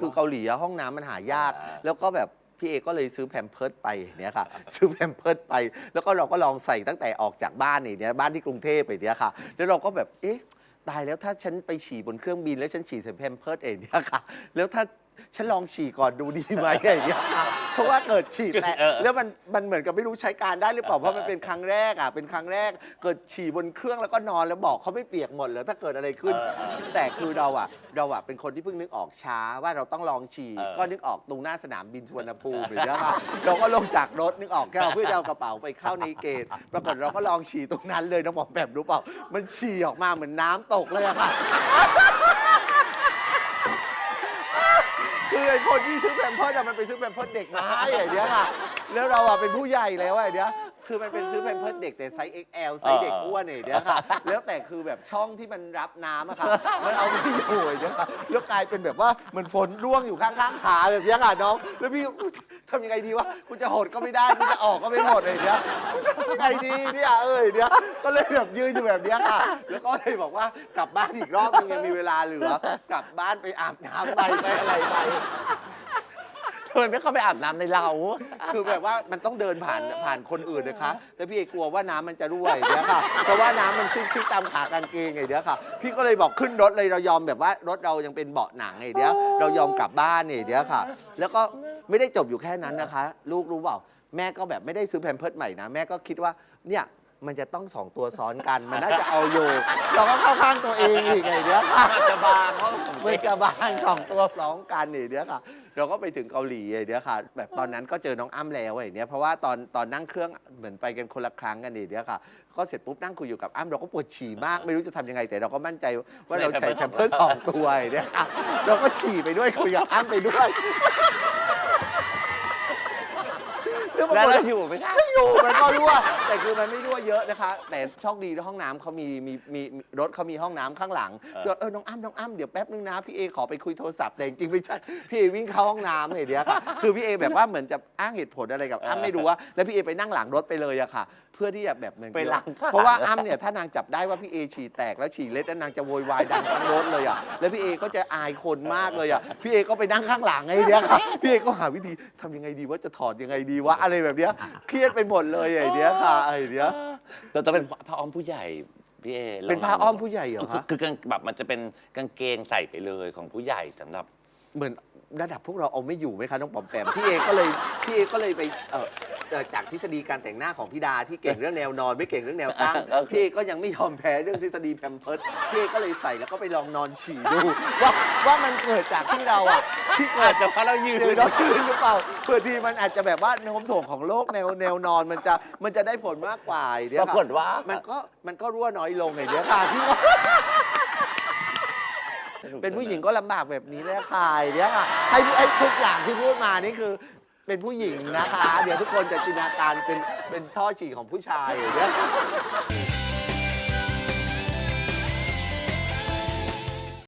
คือเกาหลีอะห้องน้ำมันหายากอ่าแล้วก็แบบพี่เอก็เลยซื้อแพมเพิร์ดไปเนี่ยค่ะ ซื้อแพมเพิร์ดไป แล้วก็เราก็ลองใส่ตั้งแต่ออกจากบ้านนี่เนี่ยบ้านที่กรุงเทพไปเนี่ยค่ะ แล้วเราก็แบบเอ๊ะตายแล้วถ้าฉันไปฉี่บนเครื่องบินแล้วฉันฉี่ใส่แพมเพิร์ดเองเนี่ยค่ะ แล้วถ้า ฉันลองฉี่ก่อนดูดีไหมอย่างเงี้ยค่ะเพราะว่าเกิดฉี่แตะเออแล้วมันมันเหมือนกับไม่รู้ใช้การได้หรือเปล่าเพราะมันเป็นครั้งแรกอะเป็นครั้งแรก เกิดฉี่บนเครื่องแล้วก็นอนแล้วบอกเขาไม่เปียกหมดเหรอถ้าเกิดอะไรขึ้นแต่คือเราอะเราอะเป็นคนที่เพิ่งนึกออกช้าว่าเราต้องลองฉี่เออ ก็นึกออกตรงหน้าสนามบินสุวรรณภูมิอย่างเงี้ยค่ะเราก็ลงจากรถนึกออกแค่เพื่อจะเอากระเป๋าไปเข้าในเกตปรากฏเราก็ลองฉี่ตรงนั้นเลยน้องบอกแบบรู้เปล่า มันฉี่ออกมาเหมือนน้ำตกเลยอะค่ะ คือไอ้คนที่ซื้อแพมเพิร์ดอะมันไปซื้อแพมเพิร์ดเด็กมาให้ไอ้เนี้ยค่ะ แล้วเราอะเป็นผู้ใหญ่แล้วอะไอ้เนี้ย คือมันเป็นซื้อแพมเพิร์ดเด็กแต่ไซส์ XL ไซส์เด็กอ้วนไอ้เนี้ยค่ะ แล้วแต่คือแบบช่องที่มันรับน้ำอะค่ะ มันเอาไม่อยู่ไอ้เนี้ยค่ะแล้วกลายเป็นแบบว่าเหมือนฝนร่วงอยู่ข้างๆขาแบบเนี้ยค่ะน้อง แล้วพี่ทำยังไงดีวะคุณจะหดก็ไม่ได้คุณจะออกก็ไม่หมดไอ้เนี้ยทำยังไงดีเนี่ยเอ้ยเนี้ยก็เลยแบบยืนอยู่แบบเนี้ยค่ะ แล้วก็เลยบอกว่ากลับบ้านอีกรอบนึงยังมีเวลาเหลือกลับบ้านไปอาบน้ำไปไปอะไรไป ทำไมไม่เข้าไปอาบน้ำในเรา คือแบบว่ามันต้องเดินผ่านผ่านคนอื่นนะคะ แล้วพี่เอกลัวว่าน้ำมันจะรั่วไอ้เนี้ยค่ะ เพราะว่าน้ำมันซิกซิกตามขากางเกงไอ้เนี้ยค่ะ พี่ก็เลยบอกขึ้นรถเลยเรายอมแบบว่ารถเรายังเป็นเบาะหนังไอ้เนี้ยเรายอมกลับบ้านไอ้เนี้ยค่ะ แล้วก็ไม่ได้จบอยู่แค่นั้นนะคะ ลูกรู้เปล่าแม่ก็แบบไม่ได้ซื้อแพมเพิร์ใหม่นะ แม่ก็คิดว่าเนี่ย มันจะต้องสองตัวซ้อนกัน มันน่าจะเอาอยู่ เราก็เข้าข้างตัวเองอีกไอ้เนี้ยค่ะจะบางเพราะผมเมื่อกระบางของตัวพร้อมกันไอ้เนี้ยค่ะ เราก็ไปถึงเกาหลีไอ้เนี้ยค่ะ แบบตอนนั้นก็เจอน้องอ้ำแล้วไอ้เนี้ยเพราะว่าตอนตอนนั่งเครื่องเหมือนไปกันคนละครั้งกันไอ้เนี้ยค่ะ ก็เสร็จปุ๊บนั่งคุยอยู่กับอ้ำเราก็ปวดฉี่มากไม่รู้จะทำยังไงแต่เราก็มั่นใจว่าเราใช้แพมเพิร์สสองตัวไอ้เนี้ยค่ะเราก็ฉี่ไปด้วยคุยกับอ้ำไปด้วย แล้วปราแล้วกฏเราว่าอยู่ไหมคะ ไม่อยู่มันก็รั่วแต่คือมันไม่รั่วเยอะนะคะ แต่โชคดีที่ห้องน้ำเขามีมีมีมีรถเขามีห้องน้ำข้างหลังเออเดี๋ยวเออน้องอ้ำน้องอ้ำเดี๋ยวแป๊บนึงนะพี่เอขอไปคุยโทรศัพท์แต่จริงๆไม่ใช่พี่เอวิ่งเข้าห้องน้ำไอ้เดียวค่ะคือพี่เอแบบว่าเหมือนจะอ้างเหตุผลอะไรกับอ้ำไม่รู้ว่าแล้วพี่เอไปนั่งหลังรถไปเลยอะค่ะ เพื่อที่จะแบบเหมือนไปล้างข้างเพราะว่าอ้ำเนี่ยถ้านางจับได้ว่าพี่เอฉี่แตกแล้วฉี่เล็ดแล้วนางจะโวยวายดังทั้งรถเลยอะแล้วพี่เอก็จะอายคนมากเลยอะพี่เอก็ไปนั่งข้างหลังไอ้เดียวค่ะพี่เอก็หาวิธีทำยังไงดีว่าจะถอดยังไงดีวะอะไรแบบเนี้ยเครียดไปหมดเลยไอ้เดียวค่ะไอ้เดียวเราจะเป็นผ้าอ้อมผู้ใหญ่พี่เอลงเป็นผ้าอ้อมผู้ใหญ่เหรอคือคะคือกางแบบมันจะเป็นกางเกงใส่ไปเลยของผู้ใหญ่สำหรับเหมือนระดับพวกเราเอาไม่อยู่ไหมคะน้องปอมแปมพี่เอก็เลยพี่เอก็เลยไปเอ่อ เอ่อจากทฤษฎีการแต่งหน้าของพี่ดาที่เก่งเรื่องแนวนอน ไม่เก่งเรื่องแนวตั้งโอเค พี่เอก็ยังไม่ยอมแพ้เรื่องทฤษฎีแพมเพิร์ดพี่เอก็เลยใส่แล้วก็ไปลองนอนฉี่ดูว่าว่ามันเกิดจากที่เราอะที่เกิอาด จจะเพราะเรายืนเจอเราคืนหรือเปล่าเผื่อที่มันอาจจะแบบว่าโน้มถ่วงของโลกแนวแนวนอนมันจะมันจะได้ผลมากกว่าไอ้เดี๋ยปวราค่ะกฏว่ามั นก็มันก็รั่วน้อยลงไอ้เดี๋ยวค่ะพี่ก็เป็นผู้หญิงก็ลำบากแบบนี้แหละค่ะไอ้เดี๋ยวค่ะให้ให้ทุกอย่างที่พูดมานี่คือ เป็นผู้หญิงนะคะ เดี๋ยวทุกคนจะจินตนาการเป็นเป็นท่อฉี่ของผู้ชายอย่างเงี้ย